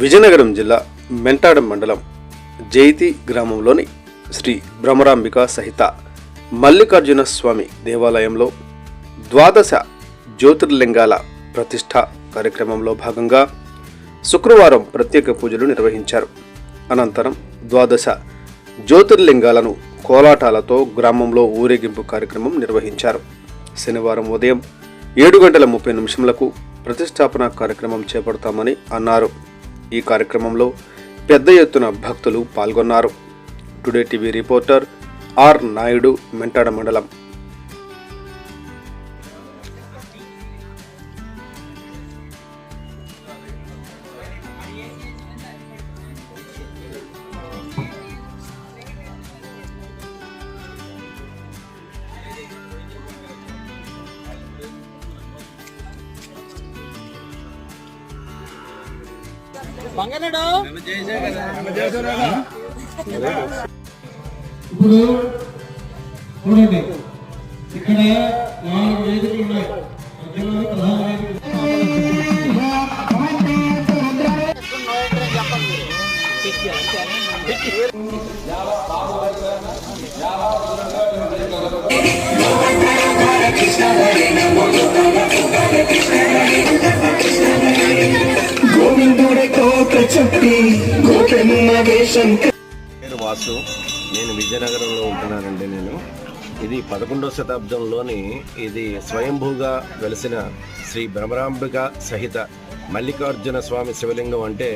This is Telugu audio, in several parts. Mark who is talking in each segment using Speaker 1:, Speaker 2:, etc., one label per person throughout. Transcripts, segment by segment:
Speaker 1: విజయనగరం జిల్లా మెంటాడ మండలం జైతి గ్రామంలోని శ్రీ భ్రమరాంబిక సహిత మల్లికార్జున స్వామి దేవాలయంలో ద్వాదశ జ్యోతిర్లింగాల ప్రతిష్ట కార్యక్రమంలో భాగంగా శుక్రవారం ప్రత్యేక పూజలు నిర్వహించారు. అనంతరం ద్వాదశ జ్యోతిర్లింగాలను కోలాటాలతో గ్రామంలో ఊరేగింపు కార్యక్రమం నిర్వహించారు. శనివారం ఉదయం ఏడు గంటల ముప్పై నిమిషములకు ప్రతిష్టాపన కార్యక్రమం చేపడతామని అన్నారు. ఈ కార్యక్రమంలో పెద్ద ఎత్తున భక్తులు పాల్గొన్నారు. Today TV reporter R Naidu Mentada మండలం.
Speaker 2: ఇప్పుడు చూడండి ఇక్కడ నాలుగు వేదికలు ఉన్నాయి ప్రధాన వేదిక
Speaker 3: గోవిందుడే కోట గోపెన్న వేషం
Speaker 4: పేరు వాసు. నేను విజయనగరంలో ఉంటున్నానండి నేను. ఇది పదకొండవ శతాబ్దంలోని ఇది స్వయంభూగా వెలిసిన శ్రీ భ్రమరాంబిక సహిత మల్లికార్జున స్వామి శివలింగం అంటే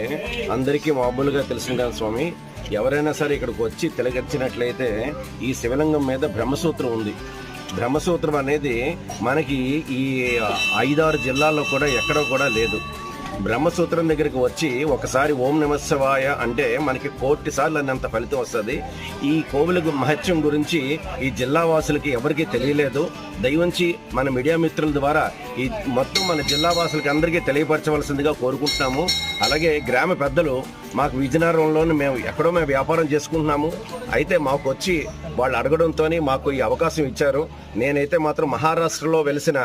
Speaker 4: అందరికీ మామూలుగా తెలిసిన స్వామి? ఎవరైనా సరే ఇక్కడికి వచ్చి తిలగచ్చినట్లయితే ఈ శివలింగం మీద బ్రహ్మసూత్రం ఉంది. బ్రహ్మసూత్రం అనేది మనకి ఈ ఐదారు జిల్లాల్లో కూడా ఎక్కడో కూడా లేదు. బ్రహ్మసూత్రం దగ్గరికి వచ్చి ఒకసారి ఓం నమశివాయ అంటే మనకి కోటి సార్లు అన్నంత ఫలితం వస్తుంది. ఈ కోవిలకు మహత్యం గురించి ఈ జిల్లా వాసులకి ఎవరికీ తెలియలేదు. దయవంచి మన మీడియా మిత్రుల ద్వారా ఈ మొత్తం మన జిల్లా వాసులకి అందరికీ తెలియపరచవలసిందిగా కోరుకుంటున్నాము. అలాగే గ్రామ పెద్దలు మాకు విజయనగరంలోని మేము ఎక్కడో మేము వ్యాపారం చేసుకుంటున్నాము. అయితే మాకు వచ్చి వాళ్ళు అడగడంతోనే మాకు ఈ అవకాశం ఇచ్చారు. నేనైతే మాత్రం మహారాష్ట్రలో వెలిసిన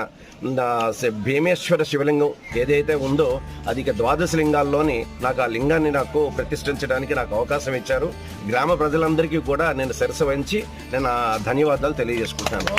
Speaker 4: భీమేశ్వర శివలింగం ఏదైతే ఉందో అది ఇక ద్వాదశ లింగాల్లోని నాకు ఆ లింగాన్ని నాకు ప్రతిష్ఠించడానికి నాకు అవకాశం ఇచ్చారు. గ్రామ ప్రజలందరికీ కూడా నేను శిరస వహించి నేను ఆ ధన్యవాదాలు తెలియజేసుకుంటాను